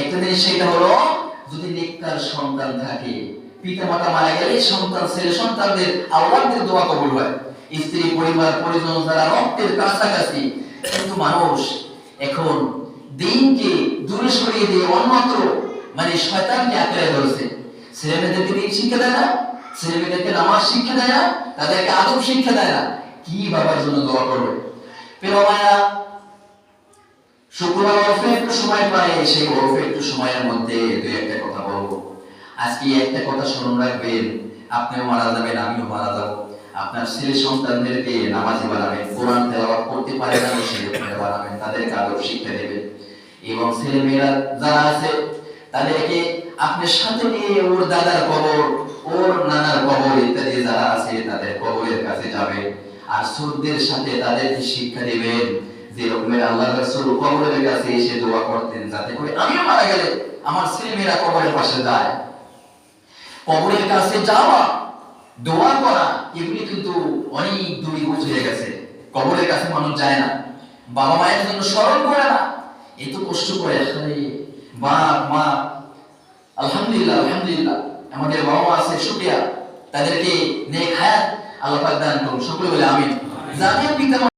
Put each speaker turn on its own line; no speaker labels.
একটা জিনিস সেটা হলো, যদি নেককার সন্তান থাকে পিতা মাতা মারা গেলে সন্তান, ছেলে সন্তানদের দোয়া কবুল হয়। স্ত্রী, পরিবার, পরিজন যারা রক্তের কাছাকাছি, কিন্তু মানুষ এখন দিনকে দূরে সরিয়ে দিয়ে অন্যত্র মানে শয়তানকে আঁকড়ে ধরছে। ছেলে মেয়েদেরকে দিন শিক্ষা দেয় না, ছেলে মেয়েদেরকে নামাজ শিক্ষা দেয় না, তাদেরকে আদব শিক্ষা দেয় না। কি বাবার জন্য দোয়া করবে? প্রিয় শুক্রবার একটু সময় পাই সেই অল্প একটু সময়ের মধ্যে দুই একটা কথা বলব। আজকে একটা কথা স্মরণ রাখবেন, আপনিও মারা যাবেন, আমিও মারা যাব। আপনার ছেলে সন্তানদেরকে নামাজে বানাবেন, কোরআন তেলাওয়াত করতে পারে না সেরকম বানাবেন তাদেরকে আদব শিক্ষা দেবেন। এবং ছেলে মেয়েরা যারা আছে, তাদেরকে আপনার সাথে নিয়ে ওর দাদার কবর, ওর নানার কবর ইত্যাদি যারা আছে, তাদের কবরের কাছে যাবেন। আর সুরদের সাথে তাদেরকে শিক্ষা দিবেন। যে রকমের আল্লাহ রাসূল কবরের কাছে এসে দোয়া করতেন, যাতে করে আমিও মারা গেলে আমার ছেলে মেয়েরা কবরের পাশে যায়। কবরের কাছে যাওয়া, দোয়া করা, এগুলি কিন্তু অনেক দূরীভূত হয়ে গেছে। কবরের কাছে মানুষ যায় না। বাবা মায়ের জন্য স্মরণ করে না। এত কষ্ট করে আসলে বাপ, মা, আলহামদুলিল্লাহ আলহামদুলিল্লাহ, আমাদের বাবা মা আছে, শুকরিয়া। তাদেরকে নেক হায়াত আল্লাহ দান করুন। সকলে বলে আমিন। জাতীয় পিতা